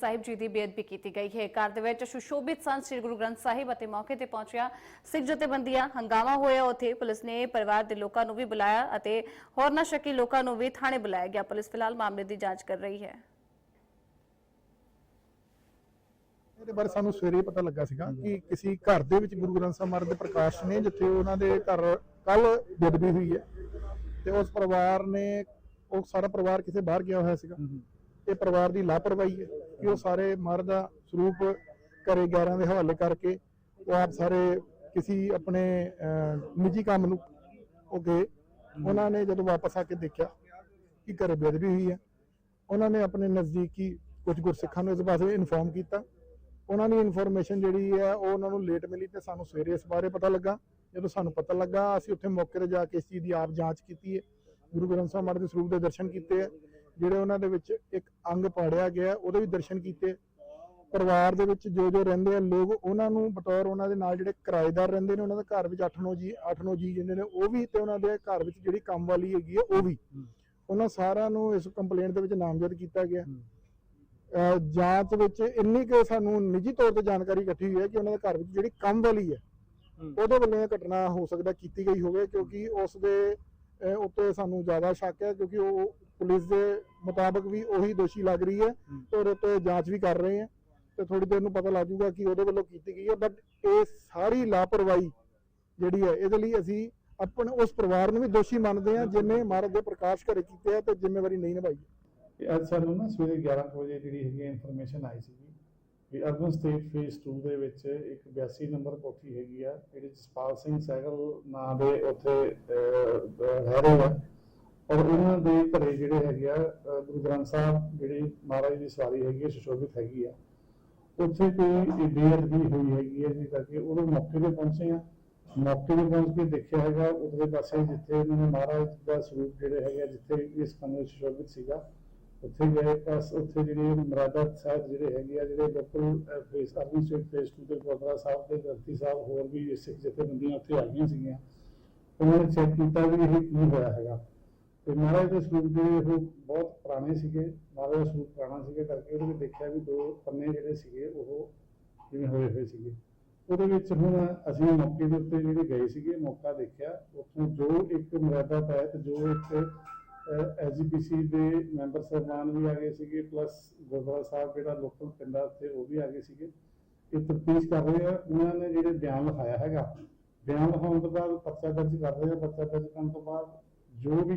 ਸਾਹਿਬ ਜੀ ਦੀ ਬੇਅਦਬੀ ਕੀਤੀ ਗਈ ਹੈ। ਘਰ ਦੇ ਵਿੱਚ ਸੁਸ਼ੋਭਿਤ ਸੰਤ ਸ੍ਰੀ ਗੁਰੂ ਗ੍ਰੰਥ ਸਾਹਿਬ ਅਤੇ ਮੌਕੇ ਤੇ ਪਹੁੰਚਿਆ ਸਿੱਖ ਜਥੇਬੰਦੀਆਂ। ਹੰਗਾਮਾ ਹੋਇਆ ਉੱਥੇ। ਪੁਲਿਸ ਨੇ ਪਰਿਵਾਰ ਦੇ ਲੋਕਾਂ ਨੂੰ ਵੀ ਬੁਲਾਇਆ ਅਤੇ ਹੋਰਨਾਂ ਸ਼ੱਕੀ ਲੋਕਾਂ ਨੂੰ ਵੀ ਥਾਣੇ ਬੁਲਾਇਆ ਗਿਆ। ਪੁਲਿਸ ਫਿਲਹਾਲ ਮਾਮਲੇ ਦੀ ਜਾਂਚ ਕਰ ਰਹੀ ਹੈ। ਇਹਦੇ ਬਾਰੇ ਸਾਨੂੰ ਸਵੇਰੇ ਪਤਾ ਲੱਗਾ ਸੀਗਾ ਕਿ ਕਿਸੇ ਘਰ ਦੇ ਵਿੱਚ ਗੁਰੂ ਗ੍ਰੰਥ ਸਾਹਿਬ ਮਹਾਰਾਜ ਦੇ ਪ੍ਰਕਾਸ਼ ਨੇ, ਜਿੱਥੇ ਉਹਨਾਂ ਦੇ ਘਰ ਕੱਲ ਬੇਦਬੀ ਹੋਈ ਹੈ ਤੇ ਉਸ ਪਰਿਵਾਰ ਨੇ, ਉਹ ਸਾਰਾ ਪਰਿਵਾਰ ਕਿਸੇ ਬਾਹਰ ਗਿਆ ਹੋਇਆ ਸੀਗਾ। ਇਹ ਪਰਿਵਾਰ ਦੀ ਲਾਪਰਵਾਹੀ ਹੈ ਕਿ ਉਹ ਸਾਰੇ ਮਰ ਦਾ ਸਰੂਪ ਘਰੇ 11 ਦੇ ਹਵਾਲੇ ਕਰਕੇ ਉਹ ਆਪ ਸਾਰੇ ਕਿਸੇ ਆਪਣੇ ਨਿੱਜੀ ਕੰਮ ਨੂੰ ਉਹ ਗਏ। ਉਹਨਾਂ ਨੇ ਜਦੋਂ ਵਾਪਸ ਆ ਕੇ ਦੇਖਿਆ ਕਿ ਘਰੇ ਬੇਦਬੀ ਹੋਈ ਹੈ, ਉਹਨਾਂ ਨੇ ਆਪਣੇ ਨਜ਼ਦੀਕੀ ਕੁਝ ਗੁਰਸਿੱਖਾਂ ਨੂੰ ਇਸ ਬਾਰੇ ਇਨਫੋਰਮ ਕੀਤਾ। ਉਹਨਾਂ ਦੀ ਇਨਫੋਰਮੇਸ਼ਨ ਜਿਹੜੀ ਹੈ, ਉਹ ਉਹਨਾਂ ਨੂੰ ਲੇਟ ਮਿਲੀ ਤੇ ਸਾਨੂੰ ਸਵੇਰੇ ਇਸ ਬਾਰੇ ਪਤਾ ਲੱਗਾ। ਜਦੋਂ ਸਾਨੂੰ ਪਤਾ ਲੱਗਾ, ਅਸੀਂ ਉੱਥੇ ਮੌਕੇ ਤੇ ਜਾ ਕੇ ਇਸ ਚੀਜ਼ ਦੀ ਆਪ ਜਾਂਚ ਕੀਤੀ ਹੈ। ਗੁਰੂ ਗ੍ਰੰਥ ਸਾਹਿਬ ਮਹਾਰਾਜ ਦੇ ਸਰੂਪ ਦੇ ਦਰਸ਼ਨ ਕੀਤੇ ਹੈ। ਜਿਹੜੇ ਉਹਨਾਂ ਦੇ ਵਿੱਚ ਇੱਕ ਅੰਗ ਪਾੜਿਆ ਗਿਆ ਉਹਦੇ ਵੀ ਦਰਸ਼ਨ ਕੀਤੇ। ਪਰਿਵਾਰ ਦੇ ਵਿੱਚ ਜੋ ਜੋ ਰਹਿੰਦੇ ਆ ਲੋਕ ਉਹਨਾਂ ਨੂੰ ਬਤੌਰ ਉਹਨਾਂ ਦੇ ਨਾਲ ਜਿਹੜੇ ਕਿਰਾਏਦਾਰ ਰਹਿੰਦੇ ਨੇ ਉਹਨਾਂ ਦੇ ਘਰ ਵਿੱਚ 8-9 ਜੀ 8-9 ਜੀ ਜਿੰਨੇ ਨੇ ਉਹ ਵੀ ਤੇ ਉਹਨਾਂ ਦੇ ਘਰ ਵਿੱਚ ਜਿਹੜੀ ਕੰਮ ਵਾਲੀ ਹੈਗੀ ਹੈ ਉਹ ਵੀ। ਉਹਨਾਂ ਸਾਰਿਆਂ ਨੂੰ ਇਸ ਕੰਪਲੇਂਟ ਦੇ ਵਿੱਚ ਨਾਮਜ਼ਦ ਕੀਤਾ ਗਿਆ। ਜਾਂਚ ਵਿੱਚ ਇੰਨੀ ਕਿ ਸਾਨੂੰ ਨਿੱਜੀ ਤੌਰ ਤੇ ਜਾਣਕਾਰੀ ਇਕੱਠੀ ਹੋਈ ਹੈ ਕਿ ਉਹਨਾਂ ਦੇ ਘਰ ਵਿੱਚ ਜਿਹੜੀ ਕੰਮ ਵਾਲੀ ਹੈ ਉਹਦੇ ਵੱਲੋਂ ਇਹ ਘਟਨਾ ਹੋ ਸਕਦਾ ਕੀਤੀ ਗਈ ਹੋਵੇ ਕਿਉਂਕਿ ਉਸ ਦੇ ਉੱਤੇ ਸਾਨੂੰ ਜ਼ਿਆਦਾ ਸ਼ੱਕ ਹੈ ਕਿਉਂਕਿ ਉਹ ਪੁਲਿਸ ਦੇ ਮੁਤਾਬਕ ਵੀ ਉਹੀ ਦੋਸ਼ੀ ਲੱਗ ਰਹੀ ਹੈ ਤੇ ਉਹਦੇ ਉੱਤੇ ਜਾਂਚ ਵੀ ਕਰ ਰਹੇ ਹੈ ਤੇ ਥੋੜੀ ਦੇਰ ਨੂੰ ਪਤਾ ਲੱਗ ਜਾਊਗਾ ਕਿ ਉਹਦੇ ਵੱਲੋਂ ਕੀਤੀ ਗਈ ਹੈ। ਬਟ ਇਹ ਸਾਰੀ ਲਾਪਰਵਾਹੀ ਜਿਹੜੀ ਹੈ ਇਹਦੇ ਲਈ ਅਸੀਂ ਆਪਣੇ ਉਸ ਪਰਿਵਾਰ ਨੂੰ ਵੀ ਦੋਸ਼ੀ ਮੰਨਦੇ ਹਾਂ ਜਿਨੇ ਮਹਾਰਾਜ ਦੇ ਪ੍ਰਕਾਸ਼ ਘਰੇ ਕੀਤੇ ਆ ਤੇ ਜ਼ਿੰਮੇਵਾਰੀ ਨਹੀਂ ਨਿਭਾਈ। ਇਹ ਅੱਜ ਸਾਨੂੰ ਨਾ ਸਵੇਰੇ 11 ਕੁ ਵਜੇ ਜਿਹੜੀ ਹੈਗੀ ਇਨਫੋਰਮੇਸ਼ਨ ਆਈ ਸੀਗੀ ਵੀ ਅਰਬਨ ਸਟੇਟ ਫੇਸ 2 ਦੇ ਵਿੱਚ ਇੱਕ 82 ਨੰਬਰ ਕੋਠੀ ਹੈਗੀ ਆ ਜਿਹੜੀ ਜਸਪਾਲ ਸਿੰਘ ਸਹਿਗਲ ਨਾਂ ਦੇ ਉੱਥੇ ਰਹਿ ਰਹੇ ਆ। ਔਰ ਉਹਨਾਂ ਦੇ ਘਰੇ ਜਿਹੜੇ ਹੈਗੇ ਆ ਗੁਰੂ ਗ੍ਰੰਥ ਸਾਹਿਬ ਜਿਹੜੀ ਮਹਾਰਾਜ ਦੀ ਸਵਾਰੀ ਹੈਗੀ ਆ, ਸੁਸ਼ੋਭਿਤ ਹੈਗੀ ਆ, ਉੱਥੇ ਕੋਈ ਬੇਅਦਬੀ ਹੋਈ ਹੈਗੀ ਹੈ ਜਿਸ ਕਰਕੇ ਉਹ ਮੌਕੇ ਤੇ ਪਹੁੰਚੇ ਆ। ਮੌਕੇ ਤੇ ਪਹੁੰਚ ਕੇ ਦੇਖਿਆ ਹੈਗਾ, ਉਧਰਲੇ ਪਾਸੇ ਜਿੱਥੇ ਉਹਨਾਂ ਨੇ ਮਹਾਰਾਜ ਦਾ ਸਰੂਪ ਜਿਹੜੇ ਹੈਗੇ ਜਿੱਥੇ ਇਸ ਕਮਰੇ ਸੁਸ਼ੋਭਿਤ ਸੀਗਾ, ਉੱਥੇ ਗਏ ਪਾਸ ਉੱਥੇ ਜਿਹੜੇ ਮਰਾਦਾ ਸਾਹਿਬ ਜਿਹੜੇ ਹੈਗੇ ਆ, ਜਿਹੜੇ ਬਿਲਕੁਲ ਫੇਸ ਅਰਬਨ ਸਟੇਟ ਫੇਸ 2 ਦੇ ਗੁਰਦੁਆਰਾ ਸਾਹਿਬ ਦੇ ਗ੍ਰੰਥੀ ਸਾਹਿਬ, ਹੋਰ ਵੀ ਸਿੱਖ ਜਥੇਬੰਦੀਆਂ ਉੱਥੇ ਆਈਆਂ ਸੀਗੀਆਂ, ਉਹਨਾਂ ਨੇ ਚੈੱਕ ਕੀਤਾ ਵੀ ਇਹ ਕੀ ਹੋਇਆ ਹੈਗਾ। ਤੇ ਮਹਾਰਾਜ ਦੇ ਸਰੂਪ ਜਿਹੜੇ ਉਹ ਬਹੁਤ ਪੁਰਾਣੇ ਸੀਗੇ, ਮਹਾਰਾਜ ਦਾ ਸਰੂਪ ਪੁਰਾਣਾ ਸੀਗਾ ਕਰਕੇ ਉਹਦੇ ਵਿੱਚ ਦੇਖਿਆ ਵੀ ਦੋ ਪੰਨੇ ਜਿਹੜੇ ਸੀਗੇ ਉਹ ਜਿਵੇਂ ਹੋਏ ਹੋਏ ਸੀਗੇ। ਉਹਦੇ ਵਿੱਚ ਹੁਣ ਅਸੀਂ ਮੌਕੇ ਦੇ ਉੱਤੇ ਜਿਹੜੇ ਗਏ ਸੀਗੇ, ਮੌਕਾ ਦੇਖਿਆ, ਉੱਥੋਂ ਜੋ ਇੱਕ ਮਰਿਆਦਾ ਤਹਿਤ ਜੋ ਇੱਕ ਐਸਜੀਪੀਸੀ ਦੇ ਮੈਂਬਰ ਸਾਹਿਬਾਨ ਵੀ ਆ ਗਏ ਸੀਗੇ, ਪਲੱਸ ਗੁਰਦੁਆਰਾ ਸਾਹਿਬ ਜਿਹੜਾ ਲੋਕਲ ਪਿੰਡਾਂ ਉੱਤੇ ਉਹ ਵੀ ਆ ਗਏ ਸੀਗੇ। ਇਹ ਤਫਤੀਸ਼ ਕਰ ਰਹੇ ਆ, ਉਹਨਾਂ ਨੇ ਜਿਹੜੇ ਬਿਆਨ ਲਿਖਾਇਆ ਹੈਗਾ, ਬਿਆਨ ਲਿਖਾਉਣ ਤੋਂ ਬਾਅਦ ਪਰਚਾ ਦਰਜ ਕਰ ਰਹੇ ਆ, ਪਰਚਾ ਦਰਜ ਕਰਨ ਤੋਂ ਬਾਅਦ ਜੋ ਵੀ